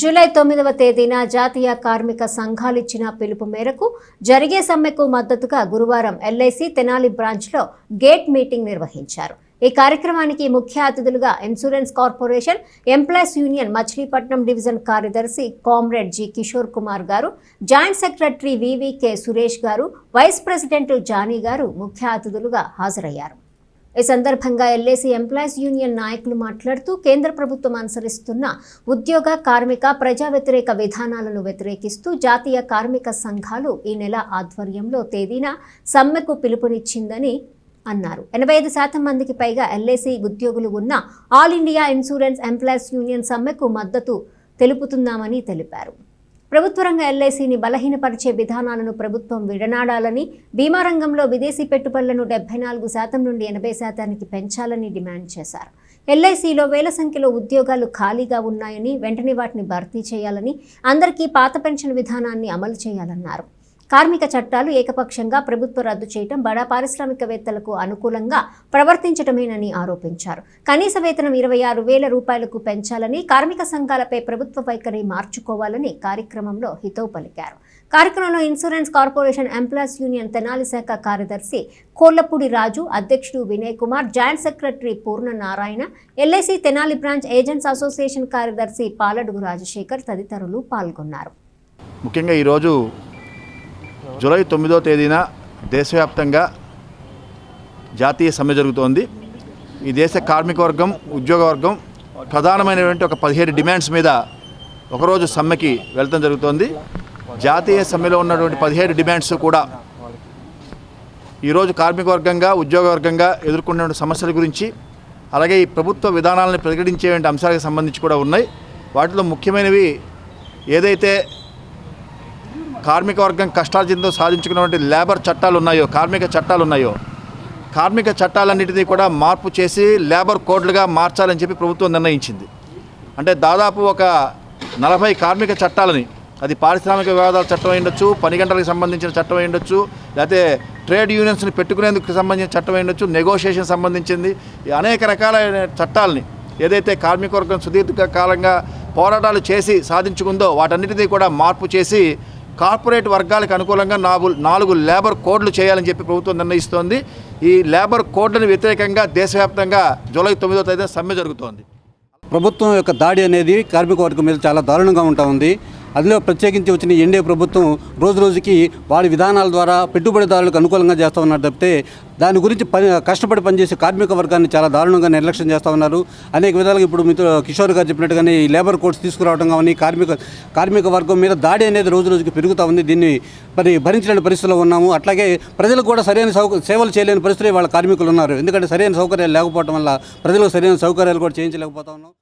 July తొమ్మిదవ తేదీన జాతీయ కార్మిక సంఘాలిచ్చిన పిలుపు మేరకు జరిగే సమ్మెకు మద్దతుగా గురువారం ఎల్ఐసి తెనాలి బ్రాంచ్లో గేట్ మీటింగ్ నిర్వహించారు. ఈ కార్యక్రమానికి ముఖ్య అతిథులుగా insurance corporation employees union Machilipatnam division కార్యదర్శి కామ్రేడ్ జి కిషోర్ కుమార్ గారు జాయింట్ సెక్రటరీ వివికే సురేష్ గారు వైస్ ప్రెసిడెంట్ జానీ గారు ముఖ్య అతిథులుగా హాజరయ్యారు. ఈ సందర్భంగా ఎల్ఏసీ ఎంప్లాయీస్ యూనియన్ నాయకులు మాట్లాడుతూ కేంద్ర ప్రభుత్వం అనుసరిస్తున్న ఉద్యోగ కార్మిక ప్రజా వ్యతిరేక విధానాలను వ్యతిరేకిస్తూ జాతీయ కార్మిక సంఘాలు ఈ నెల ఆధ్వర్యంలో తేదీన సమ్మెకు పిలుపునిచ్చిందని అన్నారు. ఎనభై ఐదు శాతం మందికి పైగా ఎల్ఏసీ ఉద్యోగులు ఉన్న all India insurance employees union సమ్మెకు మద్దతు తెలుపుతున్నామని తెలిపారు. ప్రభుత్వ రంగ ఎల్ఐసిని బలహీనపరిచే విధానాలను ప్రభుత్వం విడనాడాలని బీమా రంగంలో విదేశీ పెట్టుబడులను డెబ్బై నాలుగు శాతం నుండి ఎనభై శాతానికి పెంచాలని డిమాండ్ చేశారు. ఎల్ఐసిలో వేల సంఖ్యలో ఉద్యోగాలు ఖాళీగా ఉన్నాయని వెంటనే వాటిని భర్తీ చేయాలని అందరికీ పాత పెన్షన్ విధానాన్ని అమలు చేయాలన్నారు. కార్మిక చట్టాలు ఏకపక్షంగా ప్రభుత్వ రద్దు చేయటం బడా పారిశ్రామికవేత్తలకు అనుకూలంగా ప్రవర్తించటమేనని ఆరోపించారు. కనీస వేతనం ఇరవై ఆరు వేల రూపాయలకు పెంచాలని కార్మిక సంఘాలపై ప్రభుత్వ వైఖరి మార్చుకోవాలని కార్యక్రమంలో హితవు పలికారు. కార్యక్రమంలో insurance corporation employees union Tenali శాఖ కార్యదర్శి కోళ్ళపూడి రాజు అధ్యక్షుడు Vinay Kumar joint secretary Purna Narayana LIC Tenali branch agents association కార్యదర్శి పాలడుగు రాజశేఖర్ తదితరులు పాల్గొన్నారు. ముఖ్యంగా ఈరోజు జూలై తొమ్మిదో తేదీన దేశవ్యాప్తంగా జాతీయ సమ్మె జరుగుతోంది. ఈ దేశ కార్మిక వర్గం ఉద్యోగ వర్గం ప్రధానమైనటువంటి ఒక పదిహేడు డిమాండ్స్ మీద ఒకరోజు సమ్మెకి వెళ్తాం జరుగుతోంది. జాతీయ సమ్మెలో ఉన్నటువంటి పదిహేడు డిమాండ్స్ కూడా ఈరోజు కార్మిక వర్గంగా ఉద్యోగ వర్గంగా ఎదుర్కొన్న సమస్యల గురించి అలాగే ఈ ప్రభుత్వ విధానాలను ప్రకటించేటువంటి అంశాలకు సంబంధించి కూడా ఉన్నాయి. వాటిలో ముఖ్యమైనవి ఏదైతే కార్మిక వర్గం కష్టార్జితంతో సాధించుకున్నటువంటి లేబర్ చట్టాలు ఉన్నాయో కార్మిక చట్టాలు ఉన్నాయో కార్మిక చట్టాలన్నింటినీ కూడా మార్పు చేసి లేబర్ కోడ్లుగా మార్చాలని చెప్పి ప్రభుత్వం నిర్ణయించింది. అంటే దాదాపు ఒక నలభై కార్మిక చట్టాలని అది పారిశ్రామిక వివాదాల చట్టం అయి ఉండొచ్చు పని గంటలకు సంబంధించిన చట్టం అయి ఉండొచ్చు లేకపోతే ట్రేడ్ యూనియన్స్ని పెట్టుకునేందుకు సంబంధించిన చట్టం అయి ఉండొచ్చు నెగోషియేషన్ సంబంధించింది అనేక రకాలైన చట్టాలని ఏదైతే కార్మిక వర్గం సుదీర్ఘ కాలంగా పోరాటాలు చేసి సాధించుకుందో వాటన్నిటినీ కూడా మార్పు చేసి కార్పొరేట్ వర్గాలకు అనుకూలంగా నాలుగు నాలుగు లేబర్ కోడ్లు చేయాలని చెప్పి ప్రభుత్వం నిర్ణయిస్తోంది. ఈ లేబర్ కోడ్లను వ్యతిరేకంగా దేశవ్యాప్తంగా జూలై తొమ్మిదో తేదీన సమ్మె జరుగుతోంది. ప్రభుత్వం యొక్క దాడి అనేది కార్మిక వర్గం మీద చాలా దారుణంగా ఉంటా ఉంది. అందులో ప్రత్యేకించి వచ్చిన ఎన్డీఏ ప్రభుత్వం రోజు రోజుకి వారి విధానాల ద్వారా పెట్టుబడిదారులకు అనుకూలంగా చేస్తూ ఉన్నారు తప్పితే దాని గురించి పని కష్టపడి పనిచేసే కార్మిక వర్గాన్ని చాలా దారుణంగా నిర్లక్ష్యం చేస్తూ ఉన్నారు. అనేక విధాలుగా ఇప్పుడు మిత్రు కిషోర్ గారు చెప్పినట్టుగానే ఈ లేబర్ కోడ్స్ తీసుకురావడం కానీ కార్మిక కార్మిక వర్గం మీద దాడి అనేది రోజు రోజుకి పెరుగుతూ ఉంది. దీన్ని మరి భరించలేని పరిస్థితిలో ఉన్నాము. అట్లాగే ప్రజలకు కూడా సరైన సౌక సేవలు చేయలేని పరిస్థితులు వాళ్ళ కార్మికులు ఉన్నారు. ఎందుకంటే సరైన సౌకర్యాలు లేకపోవడం వల్ల ప్రజలకు సరైన సౌకర్యాలు కూడా చేయించలేకపోతా ఉన్నాం.